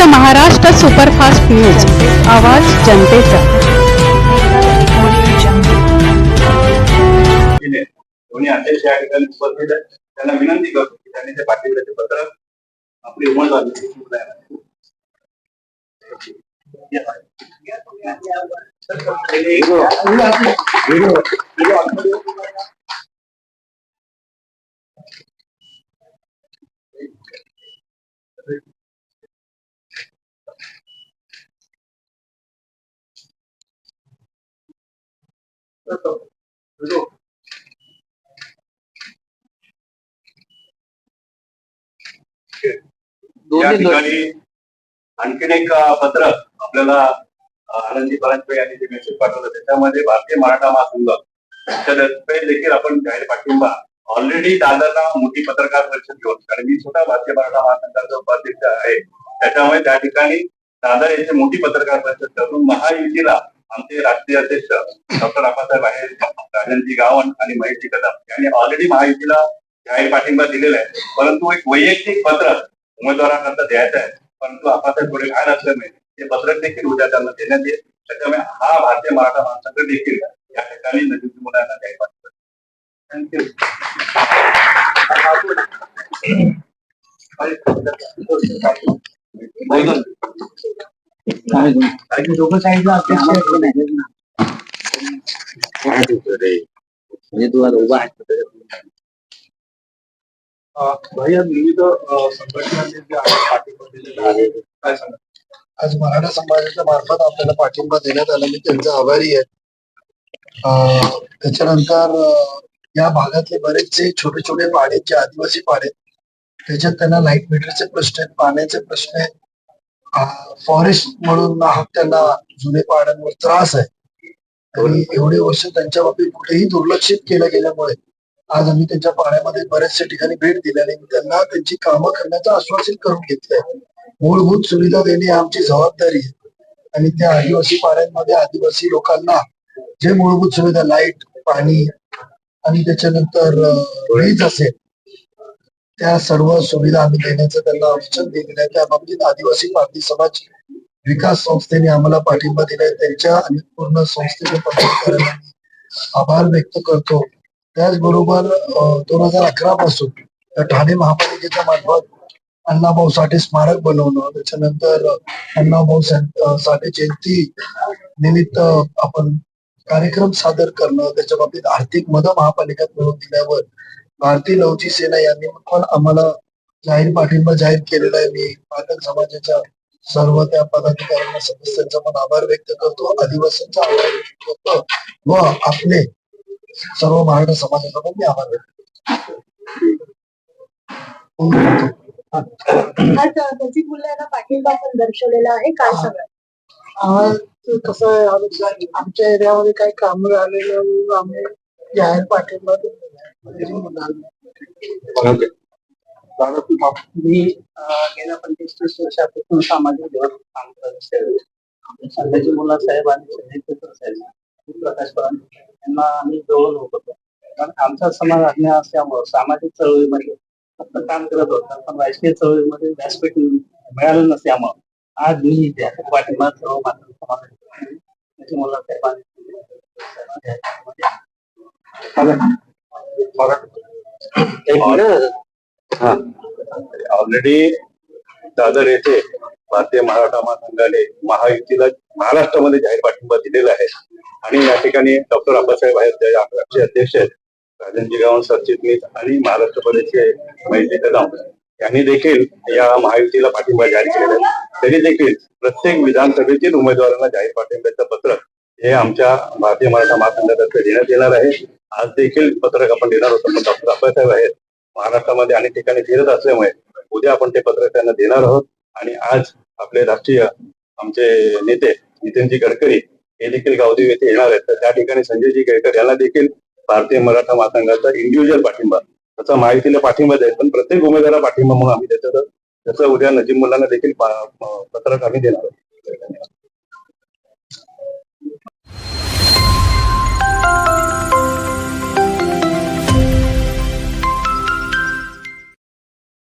फक्त Maharashtra superfast news आवाज जनतेचा दोन्ही अध्यक्ष या ठिकाणी उपस्थित आहेत त्यांना विनंती करतो की त्यांनी ते पाठिंब्याचे पत्र आपली Thank you. या ठिकाणी आणखीन एक पत्र आपल्याला आनंदी परांजपे यांनी जे मेसेज पाठवलं त्याच्यामध्ये भारतीय मराठा महासंघ देखील आपण जाहीर पाठिंबा. ऑलरेडी दादांना मोठी पत्रकार परिषद घेऊन कारण मी स्वतः भारतीय मराठा महासंघाचा उपाध्यक्ष आहे. त्याच्यामुळे त्या ठिकाणी दादा याची मोठी पत्रकार परिषद करून महायुतीला आमचे राष्ट्रीय अध्यक्ष डॉक्टर आबासाहेब आहे राजनजी गावण आणि महेशजी कदम यांनी ऑलरेडी महायुतीला जाहीर पाठिंबा दिलेला आहे. परंतु एक वैयक्तिक पत्र उमेदवारांना द्यायचं आहे. परंतु आबासाहेब थोडे घाण असल्यामुळे ते पत्रक देखील उद्या त्यांना देण्यात येईल. त्याच्यामुळे हा भारतीय मराठा माणसाकडे देखील या ठिकाणी नवीन मुलांना जाहीर पाठिंबा थँक्यू दोघं साईडला म्हणजे तू आता उभा आहे विविध संघटनांनी जे आहे पाठिंबा दिलेला आहे काय सांगा आज मराठा समाजाच्या मार्फत आपल्याला पाठिंबा देण्यात आला. मी त्यांचा आभारी आहे. त्याच्यानंतर या भागातले बरेचसे छोटे छोटे पाडे जे आदिवासी पाडे आहेत, त्याच्यात त्यांना लाइट मीटरचे प्रश्न आहेत पाण्याचे प्रश्न आहेत फॉरेस्ट म्हणून नाहक त्यांना जुने पाड्यांवर त्रास आहे. आणि एवढे वर्ष त्यांच्या बाबतीत कुठेही दुर्लक्षित केलं गेल्यामुळे आज आम्ही त्यांच्या पाण्यामध्ये बऱ्याचशा ठिकाणी भेट दिल्याने त्यांना त्यांची कामं करण्याचं आश्वासन करून घेतलंय. मूलभूत सुविधा देणे आमची जबाबदारी आहे. आणि त्या आदिवासी पाड्यांमध्ये आदिवासी लोकांना जे मूलभूत सुविधा लाइट पाणी आणि त्याच्यानंतर वीज असेल त्या सर्व सुविधा आम्ही देण्याचं त्यांना वचन दिलेलं आहे. त्या बाबतीत आदिवासी भारतीय समाज विकास संस्थेने आम्हाला पाठिंबा दिलाय. त्यांच्या आणि पूर्ण संस्थेचे पदाधिकाऱ्यांना आभार व्यक्त करतो. त्याचबरोबर दोन हजार अकरा पासून ठाणे महापालिकेच्या मार्फत अण्णाभाऊ साठे स्मारक बनवणं त्याच्यानंतर अण्णाभाऊ साठे जयंती निमित्त आपण कार्यक्रम सादर करणं त्याच्या बाबतीत आर्थिक मदत महापालिकेत मिळवून दिल्यावर भारतीय लवची सेना यांनी पण आम्हाला जाहीर पाठिंबा जाहीर केलेला आहे. मी पाटण समाजाच्या सर्व त्या पदाधिकाऱ्यांना सदस्यांचा पण आभार व्यक्त करतो. आदिवासींचा आभार व्यक्त करतो. व आपले सर्व मराठा समाजाचा पण मी आभार व्यक्त करतो. मुलांना पाठिंबा पण दर्शवलेला आहे. काय सांगा कसं आहे आमच्या- एरियामध्ये काही काम झालेलं आम्ही जाहीर पाठिंबा दिलेला मी गेल्या पंचवीस वर्षापासून सामाजिक जीवन काम करत असते. संघाचे मुला साहेब आणि संजय साहेब प्रकाश परांजपे यांना आम्ही जवळ होत होतो कारण आमचा समाज आज्ञा असल्यामुळं सामाजिक चळवळीमध्ये फक्त काम करत होता पण राजकीय चळवळीमध्ये व्यासपीठ मिळालं नसल्यामुळं आज मी इथे पाठिंबा सर्व मात्र समाज मुला साहेब आणि ऑलरेडी दादर येथे भारतीय मराठा महासंघाने महायुतीला महाराष्ट्रामध्ये जाहीर पाठिंबा दिलेला आहे. आणि या ठिकाणी डॉक्टर आबासाहेब आहेत आमचे अध्यक्ष आहेत राजनजी गावन सरचिटणीस आणि महाराष्ट्र प्रदेशचे महिती कदम यांनी देखील या महायुतीला पाठिंबा जाहीर केलेला आहे. तरी देखील प्रत्येक विधानसभेतील उमेदवारांना जाहीर पाठिंब्याचं पत्र हे आमच्या भारतीय मराठा महासंघातर्फे देण्यात येणार आहे. आज देखील पत्रक आपण देणार होतो पण डॉक्टर आबासाहेब आहेत. महाराष्ट्रामध्ये अनेक ठिकाणी फिरत असल्यामुळे उद्या आपण ते पत्रक त्यांना देणार आहोत. आणि आज आपले राष्ट्रीय आमचे नेते नितीनजी गडकरी हे देखील गावदेव येथे येणार आहेत. तर त्या ठिकाणी संजयजी केळकर यांना देखील भारतीय मराठा महासंघाचा इंडिव्हिज्युअल पाठिंबा त्याचा माहितीला पाठिंबा द्यायचा पण प्रत्येक उमेदवाराला पाठिंबा म्हणून आम्ही त्याचं त्याचं उद्या नजीब मुलांना देखील पत्रक आम्ही देणार आहोत.